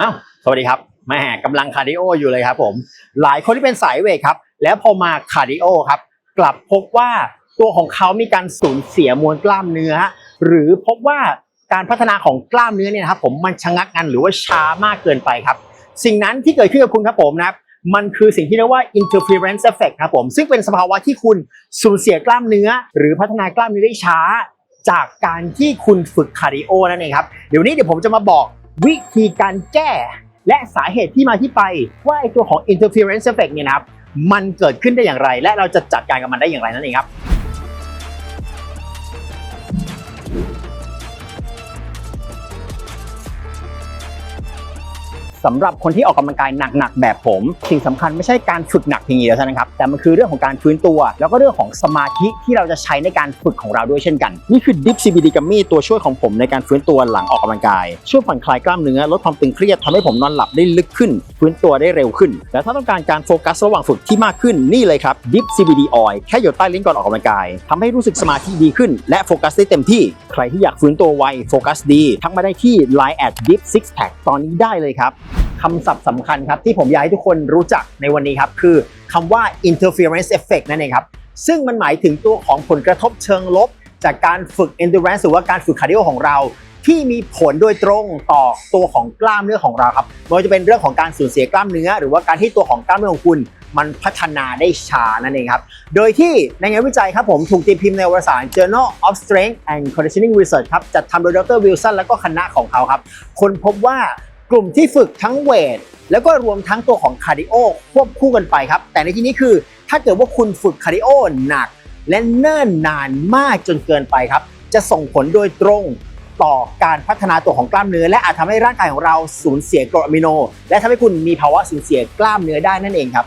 อ้าสวัสดีครับแม่กำลังคาร์ดิโออยู่เลยครับผมหลายคนที่เป็นสายเวทครับ แล้วพอมาคาร์ดิโอครับ กลับพบว่าตัวของเขามีการสูญเสียมวลกล้ามเนื้อ หรือพบว่าการพัฒนาของกล้ามเนื้อเนี่ยครับผมมันชะงักงันหรือว่าช้ามากเกินไปครับ สิ่งนั้นที่เกิดขึ้นกับคุณครับผมนะครับมันคือสิ่งที่เรียกว่า interference effect ครับผม ซึ่งเป็นสภาวะที่คุณสูญเสียกล้ามเนื้อ หรือพัฒนากล้ามเนื้อได้ช้า จากการที่คุณฝึกคาร์ดิโอนั่นเองครับ เดี๋ยวนี้เดี๋ยวผมจะมาบอกวิธีการแก้ และสาเหตุที่มาที่ไป ว่าไอตัวของ interference effect เนี่ยนะครับ มันเกิดขึ้นได้อย่างไร และเราจะจัดการกับมันได้อย่างไรนั่นเองครับ สำหรับคนที่ออกกำลังกายหนักๆแบบผม สิ่งสำคัญไม่ใช่การฝึกหนักเพียงอย่างเดียวนั้นครับแต่มันคือเรื่องของการฟื้นตัว แล้วก็เรื่องของสมาธิที่เราจะใช้ในการฝึกของเราด้วยเช่นกัน นี่คือ Dip CBD Gummy ตัวช่วยของผมในการฟื้นตัวหลังออกกำลังกาย ช่วยผ่อนคลายกล้ามเนื้อลดความตึงเครียดทำให้ผมนอนหลับได้ลึกขึ้น ฟื้นตัวได้เร็วขึ้น และถ้าต้องการการโฟกัสระหว่างฝึกที่มากขึ้นนี่เลยครับ Dip CBD Oil แค่หยดใต้ลิ้นก่อนออกกำลังกายทำให้รู้สึกสมาธิดีขึ้น และโฟกัสได้เต็มที่ใครที่อยากฟื้นตัวไวโฟกัสดีทักมาได้ที่ Line at Dip Six Pack ตอนนี้ได้เลยครับ คำศัพท์สำคัญครับที่ผมอยากให้ทุกคนรู้จักในวันนี้ครับคือคำว่า interference effect นั่นเองครับซึ่งมันหมายถึงตัวของผลกระทบเชิงลบ จากการฝึก endurance หรือว่าการฝึกคาร์ดิโอของเรา ที่มีผลโดยตรงต่อตัวของกล้ามเนื้อของเราครับไม่ว่าจะเป็นเรื่องของการสูญเสียกล้ามเนื้อ หรือว่าการที่ตัวของกล้ามเนื้อของคุณ มันพัฒนาได้ช้านั่นเองครับโดยที่ในงานวิจัยครับผมถูกตีพิมพ์ในวารสาร Journal of Strength and Conditioning Research ครับจัดทำโดยดรวิลสันและก็คณะของเขาครับคนพบว่า กลุ่มที่ฝึกทั้งเวทแล้วก็รวมทั้งตัวของคาร์ดิโอควบคู่กันไปครับ แต่ในที่นี้คือถ้าเกิดว่าคุณฝึกคาร์ดิโอหนัก และเนิ่นนานมากจนเกินไปครับ จะส่งผลโดยตรงต่อการพัฒนาตัวของกล้ามเนื้อ และอาจทำให้ร่างกายของเราสูญเสียกรดอะมิโน และทำให้คุณมีภาวะสูญเสียกล้ามเนื้อได้นั่นเองครับ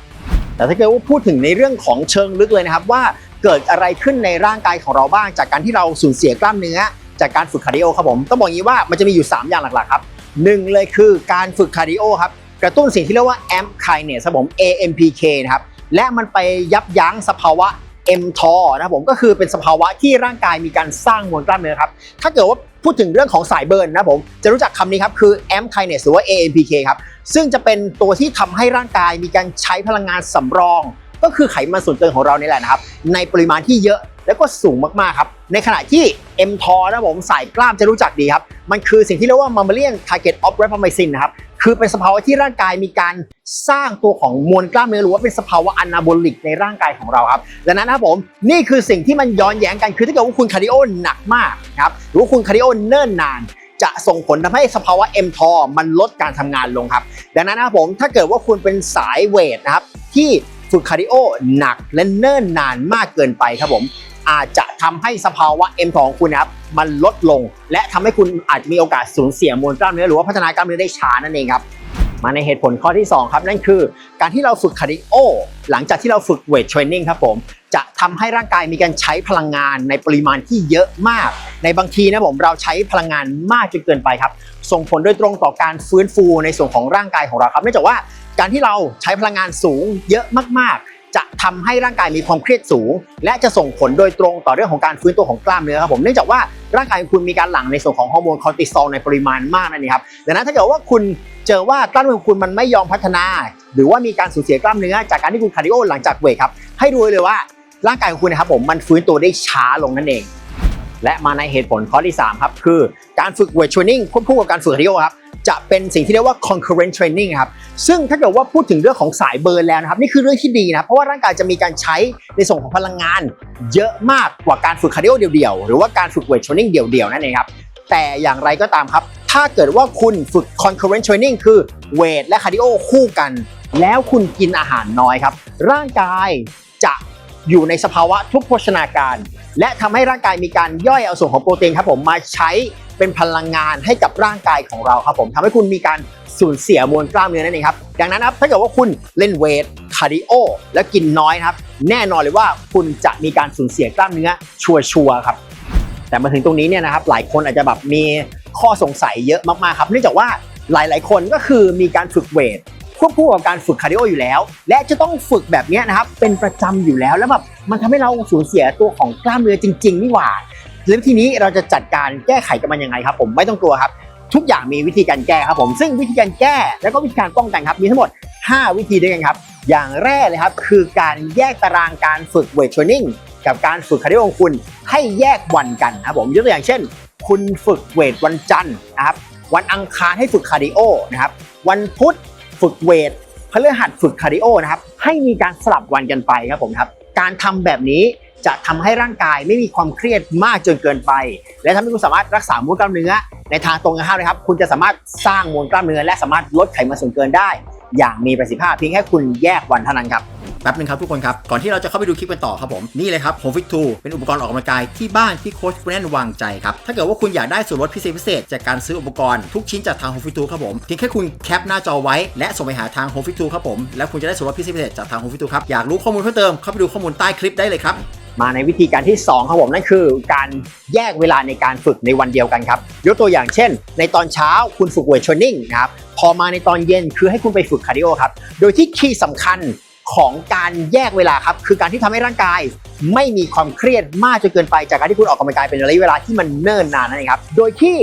แต่ถ้าเกิดว่าพูดถึงในเรื่องของเชิงลึกเลยนะครับว่าเกิดอะไรขึ้นในร่างกายของเราบ้าง จากการที่เราสูญเสียกล้ามเนื้อ จากการฝึกคาร์ดิโอครับผมต้องบอกงี้ว่ามันจะมีอยู่ 3 อย่างหลักๆครับ หนึ่งเลยคือการฝึกคาร์ดิโอครับ กระตุ้นสิ่งที่เรียกว่า AMP kinase ครับผม AMPK นะครับ และมันไปยับยั้งสภาวะ mTOR นะครับผมก็คือเป็นสภาวะที่ร่างกายมีการสร้างมวลกล้ามเนื้อครับ ถ้าเกิดว่าพูดถึงเรื่องของสายเบิร์นนะครับผมจะรู้จักคำนี้ครับ คือ AMP kinase หรือว่า AMPK ครับซึ่งจะเป็นตัวที่ทำให้ร่างกายมีการใช้พลังงานสำรอง ก็คือไขมันส่วนเกินของเรานี่แหละนะครับ ในปริมาณที่เยอะแล้วก็สูงมากๆครับ ในขณะที่ M t o นะครับผมสายกล้ามจะรู้จักดีครับ มันคือสิ่งที่เรียกว่า mammalian target of rapamycin นะครับ คือเป็นสภาวะที่ร่างกายมีการสร้างตัวของมวลกล้ามเนื้อหรือว่าเป็นสภาวะอนาโบลิกในร่างกายของเราครับดังนั้นนะครับผมนี่คือสิ่งที่มันย้อนแย้งกันคือถ้าเกิดว่าคุณคาร์ดิโอหนักมากนะครับหรือว่าคุณคาร์ดิโอเนิ่นนานจะส่งผลทำให้สภาวะ m t o มันลดการทำงานลงครับ ดังนั้นนะครับผมถ้าเกิดว่าคุณเป็นสายเวทนะครับที่ฝึกคาร์ดิโอหนักและเนิ่นนานมากเกินไปครับผม อาจจะทำให้สภาวะ M ของคุณนะครับมันลดลง และทำให้คุณอาจจะมีโอกาสสูญเสียมวลกล้ามเนื้อหรือว่าพัฒนากล้ามเนื้อได้ช้านั่นเองครับมาในเหตุผลข้อที่ 2 ครับ นั่นคือ การที่เราฝึกคาร์ดิโอหลังจากที่เราฝึกเวทเทรนนิ่งครับผม จะทำให้ร่างกายมีการใช้พลังงานในปริมาณที่เยอะมาก ในบางทีนะผมเราใช้พลังงานมากจนเกินไปครับ ส่งผลโดยตรงต่อการฟื้นฟูในส่วนของร่างกายของเราครับเนื่องจากว่าการที่เราใช้พลังงานสูงเยอะมากๆ จะทำให้ร่างกายมีความเครียดสูง และจะส่งผลโดยตรงต่อเรื่องของการฟื้นตัวของกล้ามเนื้อครับผมเนื่องจากว่าร่างกายคุณมีการหลั่งในส่วนของฮอร์โมนคอร์ติซอลในปริมาณมากนั่นเองครับดังนั้นถ้าเกิดว่าคุณเจอว่ากล้ามเนื้อของคุณมันไม่ยอมพัฒนา หรือว่ามีการสูญเสียกล้ามเนื้อจากการที่คุณคาร์ดิโอหลังจากเวทครับให้ดูเลยว่าร่างกายของคุณนะครับผมมันฟื้นตัวได้ช้าลงนั่นเอง และมาในเหตุผลข้อที่ 3 ครับ คือการฝึกเวทเทรนนิ่งควบคู่กับการฝึกคาร์ดิโอครับจะเป็นสิ่งที่เรียกว่า concurrent training ครับ ซึ่งถ้าเกิดว่าพูดถึงเรื่องของสายเบิร์นแล้วนะครับ นี่คือเรื่องที่ดีนะ เพราะว่าร่างกายจะมีการใช้ในส่วนของพลังงาน เยอะมากกว่าการฝึกคาร์ดิโอเดี่ยวๆ หรือว่าการฝึกเวทเทรนนิ่งเดี่ยวๆ นั่นเองครับ แต่อย่างไรก็ตามครับ ถ้าเกิดว่าคุณฝึก concurrent training คือเวทและคาร์ดิโอคู่กัน แล้วคุณกินอาหารน้อยครับ ร่างกาย อยู่ในสภาวะทุกโภชนาการ และทำให้ร่างกายมีการย่อยเอาส่วนของโปรตีนครับผมมาใช้เป็นพลังงานให้กับร่างกายของเราครับผมทำให้คุณมีการสูญเสียมวลกล้ามเนื้อนั่นเองครับดังนั้นครับถ้าเกิดว่าคุณเล่นเวทคาร์ดิโอแล้วกินน้อยครับ แน่นอนเลยว่าคุณจะมีการสูญเสียกล้ามเนื้อชัวร์ๆครับ แต่มาถึงตรงนี้เนี่ยนะครับหลายคนอาจจะแบบมีข้อสงสัยเยอะมากๆครับเนื่องจากว่าหลายๆ คนก็คือมีการฝึกเวท ควบคู่กับการฝึกคาร์ดิโออยู่แล้ว และจะต้องฝึกแบบนี้นะครับ เป็นประจำอยู่แล้วแล้วแบบมันทำให้เราสูญเสียตัวของกล้ามเนื้อจริง ๆ นี่หว่าแล้วทีนี้เราจะจัดการแก้ไขกับมันยังไงครับ ผมไม่ต้องกลัวครับ ทุกอย่างมีวิธีการแก้ครับผมซึ่งวิธีการแก้แล้วก็วิธีการป้องกันครับมีทั้งหมด 5 วิธีด้วยกันครับ อย่างแรกเลยครับคือการแยกตารางการฝึกเวทเทรนนิ่งกับการฝึกคาร์ดิโอของคุณให้แยกวันกันนะครับผมยกตัวอย่างเช่น คุณฝึกเวทวันจันทร์นะครับวันอังคารให้ฝึกคาร์ดิโอนะครับวันพุธ ฝึกเวทพฤหัสฝึกคาร์ดิโอนะครับ ให้มีการสลับวันกันไปครับผมครับ การทำแบบนี้จะทำให้ร่างกายไม่มีความเครียดมากจนเกินไป และทำให้คุณสามารถรักษามวลกล้ามเนื้อ ในทางตรงกันข้ามนะครับ คุณจะสามารถสร้างมวลกล้ามเนื้อ และสามารถลดไขมันส่วนเกินได้ อย่างมีประสิทธิภาพเพียงแค่คุณแยกวันเท่านั้นครับ แป๊บนึงครับทุกคนครับ ก่อนที่เราจะเข้าไปดูคลิปกันต่อครับผม นี่เลยครับ Home Fit 2เป็นอุปกรณ์ออกกำลังกายที่บ้านที่โค้ชคุณแน่นวางใจครับ ถ้าเกิดว่าคุณอยากได้ส่วนลดพิเศษพิเศษจากการซื้ออุปกรณ์ทุกชิ้นจากทาง Home Fit 2ครับผมเพียงแค่คุณแคปหน้าจอไว้และส่งไปหาทาง Home Fit 2ครับผมแล้วคุณจะได้ส่วนลดพิเศษพิเศษจากทาง Home Fit 2ครับอยากรู้ข้อมูลเพิ่มเติมเข้าไปดูข้อมูลใต้คลิปได้เลยครับมาในวิธีการที่ 2 ครับผมนั่นคือการแยกเวลาในการฝึกในวันเดียวกันครับยกตัวอย่างเช่น ในตอนเช้าคุณฝึกเวทเทรนนิ่งนะครับพอมาในตอนเย็นคือให้คุณไปฝึกคาร์ดิโอครับ โดยที่คีย์สำคัญ ของการแยกเวลาครับ คือการที่ทำให้ร่างกาย ไม่มีความเครียดมากจนเกินไปจากการที่คุณออกกำลังกายเป็นระยะเวลาที่มันเนิ่นนานนั่นเองครับ โดยที่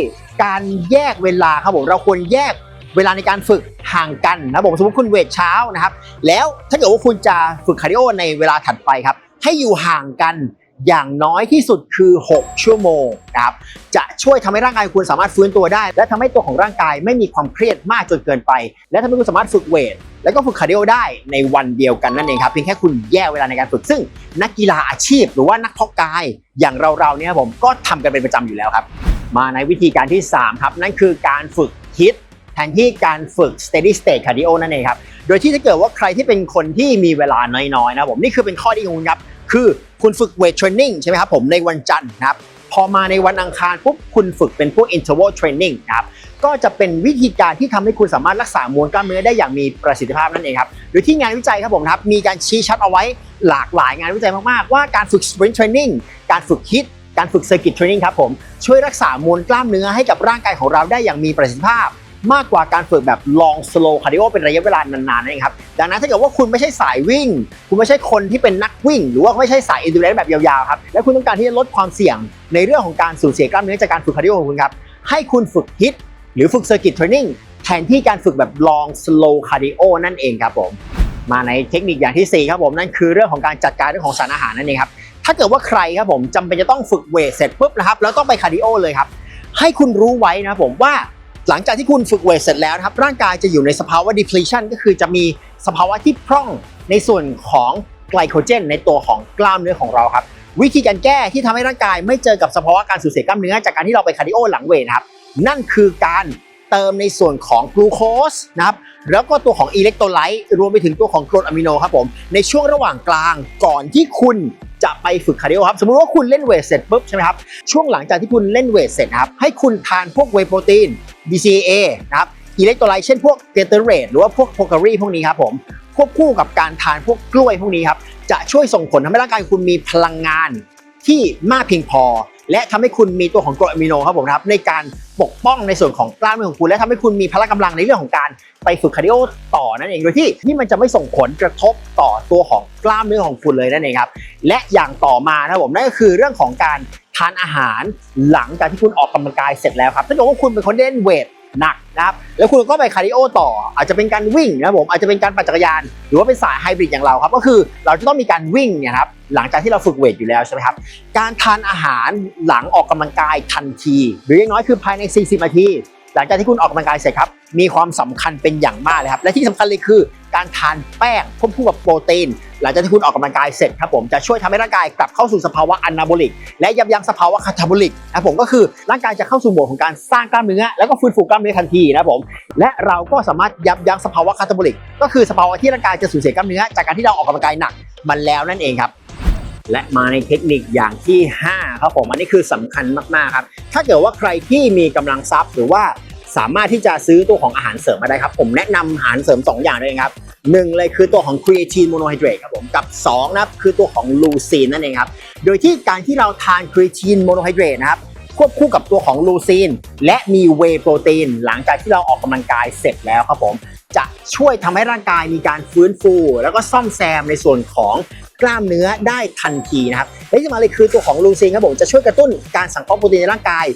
การแยกเวลาครับผมเราควรแยกเวลาในการฝึกห่างกันนะครับผมสมมติคุณเวทเช้านะครับ แล้วถ้าเกิดว่าคุณจะฝึกคาร์ดิโอในเวลาถัดไปครับ ให้อยู่ห่างกัน อย่างน้อยที่สุดคือ 6 ชั่วโมงนะครับจะช่วยทำให้ร่างกายคุณสามารถฟื้นตัวได้ และทำให้ตัวของร่างกายไม่มีความเครียดมากจนเกินไป และทำให้คุณสามารถฝึกเวทแล้วก็ฝึกคาร์ดิโอได้ในวันเดียวกันนั่นเองครับเพียงแค่คุณแยกเวลาในการฝึกซึ่ง นักกีฬาอาชีพ หรือว่านักเพาะกายอย่างเราๆเนี่ยผมก็ทำกันเป็นประจำอยู่แล้วครับ มาในวิธีการที่ 3 ครับ นั่นคือการฝึกฮิตแทนที่การฝึก steady state cardio นั่นเองครับโดยที่ถ้าเกิดว่าใครที่เป็นคนที่มีเวลาน้อยๆนะผมนี่คือเป็นข้อดีของคุณครับ คือคุณฝึกเวทเทรนนิ่งใช่ไหมครับผมในวันจันทร์นะครับพอมาในวันอังคารปุ๊บคุณฝึกเป็นพวก interval training นะครับก็จะเป็นวิธีการที่ทำให้คุณสามารถรักษามวลกล้ามเนื้อได้อย่างมีประสิทธิภาพนั่นเองครับโดยที่งานวิจัยครับผมครับมีการชี้ชัดเอาไว้หลากหลายงานวิจัยมากๆ ว่าการฝึก sprint training การฝึก HIIT การฝึก circuit training ครับผมช่วยรักษามวลกล้ามเนื้อให้กับร่างกายของเราได้อย่างมีประสิทธิภาพ มากกว่าการฝึกแบบ long slow cardio เป็นระยะเวลานานๆนั่นเองครับ ดังนั้นถ้าเกิดว่าคุณไม่ใช่สายวิ่ง คุณไม่ใช่คนที่เป็นนักวิ่ง หรือว่าไม่ใช่สาย endurance แบบยาวๆครับและคุณต้องการที่จะลดความเสี่ยง ในเรื่องของการสูญเสียกล้ามเนื้อจากการฝึกคาร์ดิโอของคุณครับให้คุณฝึก HIIT หรือฝึก circuit training แทนที่การฝึกแบบ long slow cardio นั่นเองครับผมมาในเทคนิคอย่างที่สี่ครับผมนั่นคือเรื่องของการจัดการเรื่องของสารอาหารนั่นเองครับถ้าเกิดว่าใครครับผมจำเป็นจะต้องฝึกเวทเสร็จปุ๊บนะครับแล้วต้องไปคาร์ดิโอเลยครับให้คุณรู้ไว้นะครับผมว่าหลังจากที่คุณฝึกเวทเสร็จแล้วนะครับร่างกายจะอยู่ในสภาวะ depletion ก็คือจะมี สภาวะที่พร่องในส่วนของไกลโคเจน ในตัวของกล้ามเนื้อของเราครับวิธีการแก้ที่ทำให้ร่างกายไม่เจอกับสภาวะการสูญเสียกล้ามเนื้อจากการที่เราไปคาร์ดิโอหลังเวทนะครับนั่นคือการเติมในส่วนของกลูโคสนะครับแล้วก็ตัวของอิเล็กโทรไลต์รวมไปถึงตัวของกรดอะมิโนครับผมในช่วงระหว่างกลางก่อนที่คุณจะไปฝึกคาร์ดิโอครับสมมุติว่าคุณเล่นเวทเสร็จปุ๊บใช่ไหมครับช่วงหลังจากที่คุณเล่นเวทเสร็จครับให้คุณทานพวกเวโปรตีน BCA นะครับ อิเล็กโทรไลต์เช่นพวกเกเตอร์เรดหรือว่าพวกโพการีพวกนี้ครับผมควบคู่กับการทานพวกกล้วยพวกนี้ครับจะช่วยส่งผลทำให้ร่างกายคุณมีพลังงานที่มากเพียงพอ และทำให้คุณมีตัวของกรดอะมิโนครับผมครับในการปกป้องในส่วนของกล้ามเนื้อของคุณ และทำให้คุณมีพละกำลังในเรื่องของการไปฝึกคาร์ดิโอต่อนั่นเองโดยที่นี่มันจะไม่ส่งผลกระทบต่อตัวของกล้ามเนื้อของคุณเลยนั่นเองครับและอย่างต่อมานะครับผมนั่นก็คือเรื่องของการทานอาหารหลังจากที่คุณออกกำลังกายเสร็จแล้วครับถ้าเกิดว่าคุณเป็นคนเล่นเวท หนักนะครับแล้วคุณก็ไปคาร์ดิโอต่อ อาจจะเป็นการวิ่งนะครับผมอาจจะเป็นการปั่นจักรยาน หรือว่าเป็นสายไฮบริดอย่างเราครับก็คือเราจะต้องมีการวิ่งเนี่ยครับหลังจากที่เราฝึกเวทอยู่แล้วใช่ไหมครับการทานอาหารหลังออกกำลังกายทันที หรืออย่างน้อยคือภายใน 40 นาทีหลังจากที่คุณออกกำลังกายเสร็จครับ มีความสำคัญเป็นอย่างมากเลยครับ และที่สำคัญเลยคือ การทานแป้งควบคู่กับโปรตีน หลังจากที่คุณออกกำลังกายเสร็จครับผมจะช่วยทำให้ร่างกายกลับเข้าสู่สภาวะอนาโบลิก และยับยั้งสภาวะคาทาโบลิกนะผมก็คือร่างกายจะเข้าสู่โหมดของการสร้างกล้ามเนื้อแล้วก็ฟื้นฟูกล้ามเนื้อทันทีนะครับผมและเราก็สามารถยับยั้งสภาวะคาทาโบลิก ก็คือสภาวะที่ร่างกายจะสูญเสียกล้ามเนื้อจากการที่เราออกกำลังกายหนักมันแล้วนั่นเองครับและมาในเทคนิคอย่างที่ 5 ครับผมอันนี้คือสำคัญมากๆครับถ้าเกิดว่าใครที่มีกำลังทรัพย์หรือว่าสามารถที่จะซื้อตัวของอาหารเสริมมาได้ครับ ผมแนะนำอาหารเสริม 2 อย่างเลยครับ หนึ่งเลยคือตัวของ creatine monohydrate ครับผมกับ2นะครับคือตัวของ leucine นั่นเองครับโดยที่การที่เราทาน creatine monohydrate นะครับควบคู่กับตัวของลูซีน และมีเวโปรตีน หลังจากที่เราออกกำลังกายเสร็จแล้วครับผม จะช่วยทำให้ร่างกายมีการฟื้นฟู แล้วก็ซ่อมแซมในส่วนของกล้ามเนื้อได้ทันทีนะครับและที่สำคัญเลยคือตัวของลูซีนครับผมจะช่วยกระตุ้นการสังเคราะห์โปรตีนในร่างกาย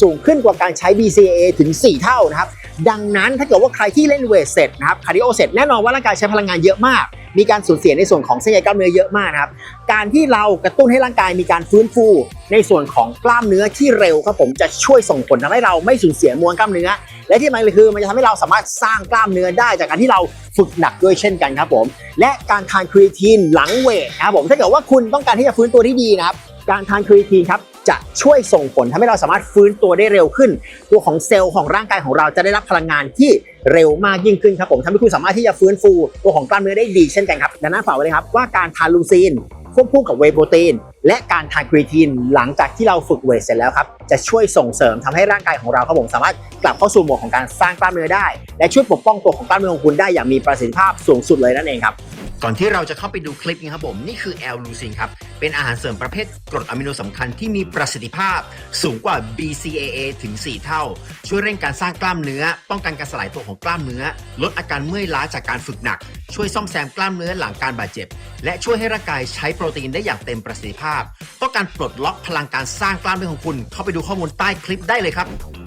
สูงขึ้นกว่าการใช้ BCAA ถึง 4 เท่านะครับ ดังนั้นถ้าเกิดว่าใครที่เล่นเวทเสร็จนะครับคาร์ดิโอเสร็จแน่นอนว่าร่างกายใช้พลังงานเยอะมาก มีการสูญเสียในส่วนของเส้นใยกล้ามเนื้อเยอะมากนะครับ การที่เรากระตุ้นให้ร่างกายมีการฟื้นฟู ในส่วนของกล้ามเนื้อที่เร็วครับผมจะช่วยส่งผลทำให้เราไม่สูญเสียมวลกล้ามเนื้อ และที่สำคัญเลยคือมันจะทำให้เราสามารถสร้างกล้ามเนื้อได้จากการที่เราฝึกหนักด้วยเช่นกันครับผม และการทานครีทีนหลังเวทนะครับผมถ้าเกิดว่าคุณต้องการที่จะฟื้นตัวที่ดีนะครับ การทานครีทีนครับจะช่วยส่งผลทำให้เราสามารถฟื้นตัวได้เร็วขึ้น ตัวของเซลล์ของร่างกายของเราจะได้รับพลังงานที่เร็วมากยิ่งขึ้นครับผมทำให้คุณสามารถที่จะฟื้นฟูตัวของกล้ามเนื้อได้ดีเช่นกันครับดังนั้นฝากไว้เลยครับว่าการทานลูซีนควบคู่กับเวโปรตีนและการทานครีทีนหลังจากที่เราฝึกเวทเสร็จแล้วครับจะช่วยส่งเสริมทำให้ร่างกายของเราครับผมสามารถกลับเข้าสู่โหมดของการสร้างกล้ามเนื้อได้ และช่วยปกป้องตัวของกล้ามเนื้อของคุณได้อย่างมีประสิทธิภาพสูงสุดเลยนั่นเองครับก่อนที่เราจะเข้าไปดูคลิปนี้ครับผมนี่คือแอลลูซินครับ เป็นอาหารเสริมประเภทกรดอะมิโนสำคัญที่มีประสิทธิภาพสูงกว่า BCAA ถึง 4 เท่า ช่วยเร่งการสร้างกล้ามเนื้อ ป้องกันการสลายตัวของกล้ามเนื้อ ลดอาการเมื่อยล้าจากการฝึกหนัก ช่วยซ่อมแซมกล้ามเนื้อหลังการบาดเจ็บ และช่วยให้ร่างกายใช้โปรตีนได้อย่างเต็มประสิทธิภาพต้องการปลดล็อกพลังการสร้างกล้ามเนื้อของคุณ เข้าไปดูข้อมูลใต้คลิปได้เลยครับ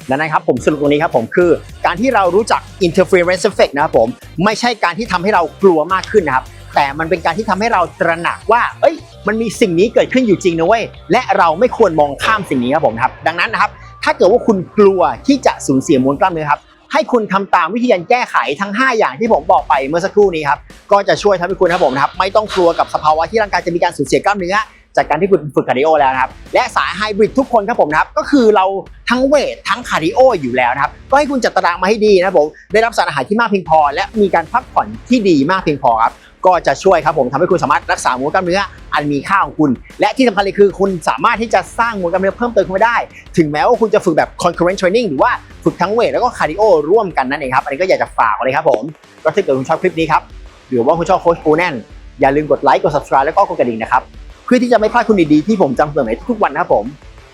ดังนั้นครับผมสรุปตรงนี้ครับผมคือการที่เรารู้จัก interference effect นะครับผมไม่ใช่การที่ทำให้เรากลัวมากขึ้นนะครับแต่มันเป็นการที่ทำให้เราตระหนักว่า เอ้ย มันมีสิ่งนี้เกิดขึ้นอยู่จริงนะเว้ยและเราไม่ควรมองข้ามสิ่งนี้ครับผมครับดังนั้นนะครับถ้าเกิดว่าคุณกลัวที่จะสูญเสียมวลกล้ามเนื้อครับให้คุณทำตามวิธีการแก้ไขทั้ง 5 อย่างที่ผมบอกไปเมื่อสักครู่นี้ครับก็จะช่วยทำให้คุณครับผมครับไม่ต้องกลัวกับสภาวะที่ร่างกายจะมีการสูญเสียกล้ามเนื้อจากการที่คุณฝึกคาร์ดิโอแล้วนะครับและสายไฮบริดทุกคนครับผมนะครับก็คือเราทั้งเวททั้งคาร์ดิโออยู่แล้วนะครับก็ให้คุณจัดตารางมาให้ดีนะครับผมได้รับสารอาหารที่มากเพียงพอ และมีการพักผ่อนที่ดีมากเพียงพอครับ ก็จะช่วยครับผมทำให้คุณสามารถรักษามวลกล้ามเนื้ออันมีค่าของคุณ และที่สำคัญเลยคือคุณสามารถที่จะสร้างมวลกล้ามเนื้อเพิ่มเติมขึ้นมาได้ ถึงแม้ว่าคุณจะฝึกแบบ concurrent training หรือว่าฝึกทั้งเวทแล้วก็คาร์ดิโอร่วมกันนั่นเองครับ อันนี้ก็อยากจะฝากเลยครับผมก็ถ้าเกิดคุณชอบคลิปนี้ครับหรือว่าคุณชอบโค้ชปูแน่นอย่าลืมกดไลค์กด subscribe แล้วก็กดกระดิ่งนะครับเพื่อที่จะไม่พลาดคุณดีๆที่ผมจำเสนอในทุกวันนะครับผม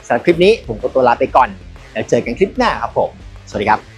สำหรับคลิปนี้ผมก็ตัวลาไปก่อนแล้วเจอกันคลิปหน้าครับผมสวัสดีครับ